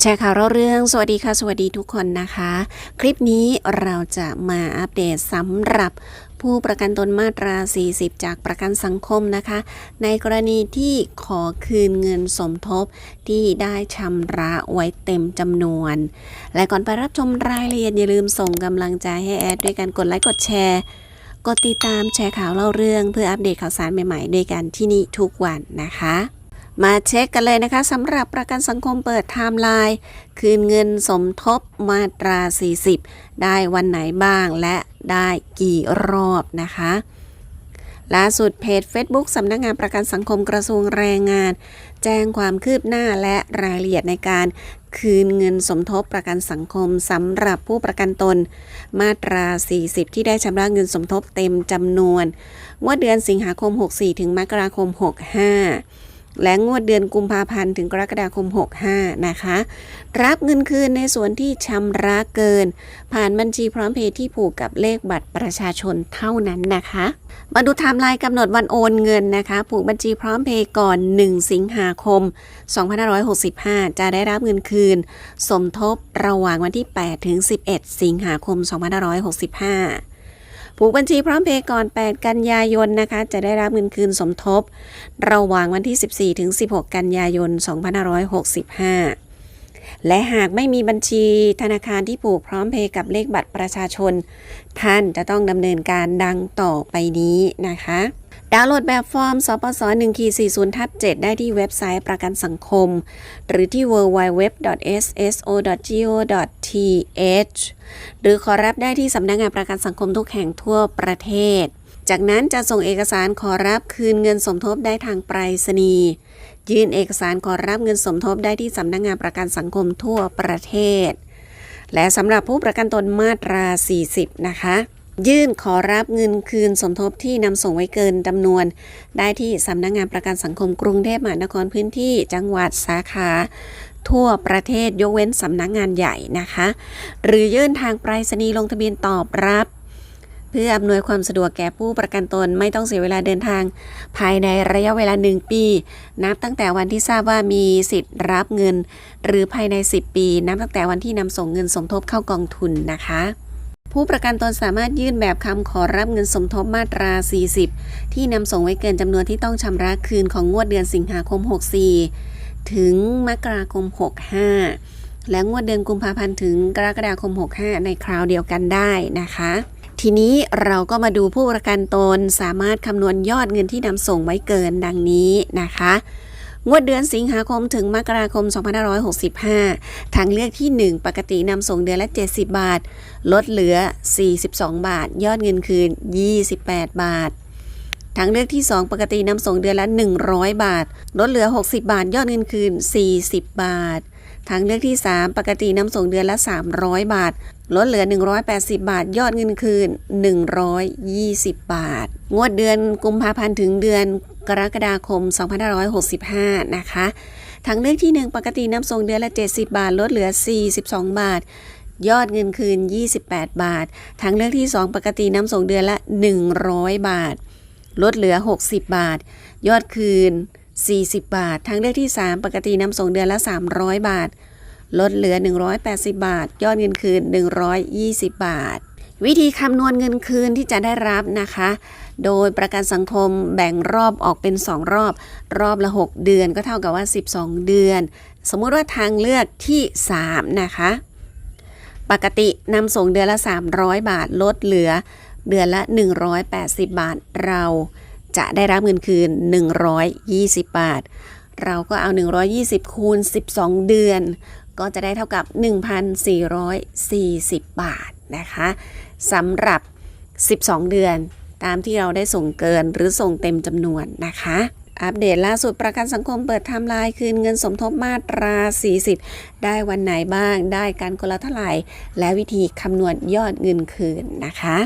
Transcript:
แชร์ข่าวเราเรื่อง สวัสดีค่ะ สวัสดีทุกคนนะคะ คลิปนี้เราจะมาอัปเดตสำหรับผู้ประกันตนมาตรา 40 จากประกันสังคมนะคะ ในกรณีที่ขอคืนเงินสมทบที่ได้ชำระไว้เต็มจำนวน และก่อนไปรับชมรายละเอียดอย่าลืมส่งกำลังใจให้แอดด้วยการกดไลค์กดแชร์ กดติดตามแชร์ข่าวเล่าเรื่อง เพื่ออัปเดตข่าวสารใหม่ๆ ด้วยกันที่นี่ทุกวันนะคะ มาเช็คกันเลยนะคะสำหรับประกันสังคมเปิดไทม์ไลน์คืนเงินสมทบมาตรา 40 ได้วันไหนบ้างและได้กี่รอบนะคะล่าสุดเพจ Facebook สำนักงานประกันสังคมกระทรวงแรงงาน แจ้งความคืบหน้าและรายละเอียดในการคืนเงินสมทบประกันสังคมสำหรับผู้ประกันตน มาตรา 40 ที่ได้ชำระเงินสมทบเต็มจำนวนงวดเดือนสิงหาคม 64 ถึงมกราคม 65 และงวดเดือนกุมภาพันธ์ถึงกรกฎาคม 65 นะคะ รับเงินคืนในส่วนที่ชำระเกิน ผ่านบัญชีพร้อมเพย์ที่ผูกกับเลขบัตรประชาชนเท่านั้นนะคะ มาดูไทม์ไลน์กำหนดวันโอนเงินนะคะ ผูกบัญชีพร้อมเพย์ก่อน 1 สิงหาคม 2565 จะได้รับเงินคืน สมทบระหว่างวันที่ 8 ถึง 11 สิงหาคม 2565 ผูกบัญชีพร้อมเพย์ก่อน 8 กันยายนนะคะ จะได้รับเงินคืนสมทบ ระหว่างวันที่ 14 ถึง 16 กันยายน 2565 และหากไม่มีบัญชีธนาคารที่ผูกพร้อมเพย์กับเลขบัตรประชาชน ท่านจะต้องดำเนินการดังต่อไปนี้นะคะ ดาวน์โหลดแบบฟอร์ม สปส1ขี40ทับ7ได้ที่เว็บไซต์ประกันสังคม หรือที่ www.sso.go.th หรือขอรับได้ที่สำนักงงานประกันสังคมทุกแห่งทั่วประเทศ จากนั้นจะส่งเอกสารขอรับคืนเงินสมทบได้ทางไปรษณีย์ยื่นเอกสารขอรับเงินสมทบได้ที่สำนักงงานประกันสังคมทั่วประเทศ และสำหรับผู้ประกันตนมาตรา 40 นะคะ ยื่นขอรับเงินคืนสมทบที่นำส่งไว้เกินจำนวน ได้ที่สำนักงานประกันสังคมกรุงเทพมหานครพื้นที่จังหวัดสาขา ทั่วประเทศยกเว้นสำนักงานใหญ่นะคะ หรือยื่นทางไปรษณีย์ลงทะเบียนตอบรับ เพื่ออำนวยความสะดวกแก่ผู้ประกันตนไม่ต้องเสียเวลาเดินทาง ภายในระยะเวลา 1 ปี นับตั้งแต่วันที่ทราบว่ามีสิทธิ์รับเงิน หรือภายใน 10 ปี นับตั้งแต่วันที่นำส่งเงินสมทบเข้ากองทุนนะคะ ผู้ประกันตนสามารถยื่นแบบคำขอรับเงินสมทบมาตรา 40 ที่นำส่งไว้เกินจำนวนที่ต้องชำระคืนของงวดเดือนสิงหาคม 64 ถึงมกราคม 65 และงวดเดือนกุมภาพันธ์ถึงกรกฎาคม 65 ในคราวเดียวกันได้นะคะทีนี้เราก็มาดูผู้ประกันตนสามารถคำนวณยอดเงินที่นำส่งไว้เกินดังนี้นะคะ งวดเดือนสิงหาคมถึงมกราคม 2565 ทางเลือกที่ 1 ปกตินำส่งเดือนละ 70 บาท ลดเหลือ 42 บาท ยอดเงินคืน 28 บาท ทางเลือกที่ 2 ปกตินำส่งเดือนละ 100 บาท ลดเหลือ 60 บาท ยอดเงินคืน 40 บาท ทางเลือกที่ 3 ปกตินำส่งเดือนละ 300 บาทลดเหลือ 180 บาท ยอดเงินคืน 120 บาท งวดเดือนกุมภาพันธ์ถึงเดือน กรกฎาคม 2565 นะคะ ทางเลือกที่ 1 ปกตินำส่งเดือนละ 70 บาท ลดเหลือ 42 บาท ยอดเงินคืน 28 บาท ทางเลือกที่ 2 ปกตินำส่งเดือนละ 100 บาท ลดเหลือ 60 บาท ยอดคืน 40 บาท ทางเลือกที่ 3 ปกตินำส่งเดือนละ 300 บาท ลดเหลือ 180 บาท ยอดเงินคืน 120 บาท วิธีคำนวณเงินคืนที่จะได้รับนะคะ โดยประกันสังคมแบ่งรอบออกเป็น 2 รอบ รอบละ 6 เดือนก็เท่ากับว่า 12 เดือน สมมุติว่าทางเลือกที่ 3 นะคะ ปกตินำส่งเดือนละ 300 บาทลดเหลือเดือนละ 180 บาท เราจะได้รับเงินคืน 120 บาท เราก็เอา 120 คูณ 12 เดือนก็จะได้เท่ากับ 1,440 บาทนะคะสำหรับ 12 เดือน ตามที่เราได้ส่งเกินหรือส่งเต็มจำนวนนะคะอัปเดตล่าสุดประกันสังคมเปิดไทม์ไลน์คืนเงินสมทบมาตรา 40 ได้วันไหนบ้าง ได้การคนละเท่าไหร่ และวิธีคำนวณยอดเงินคืนนะคะ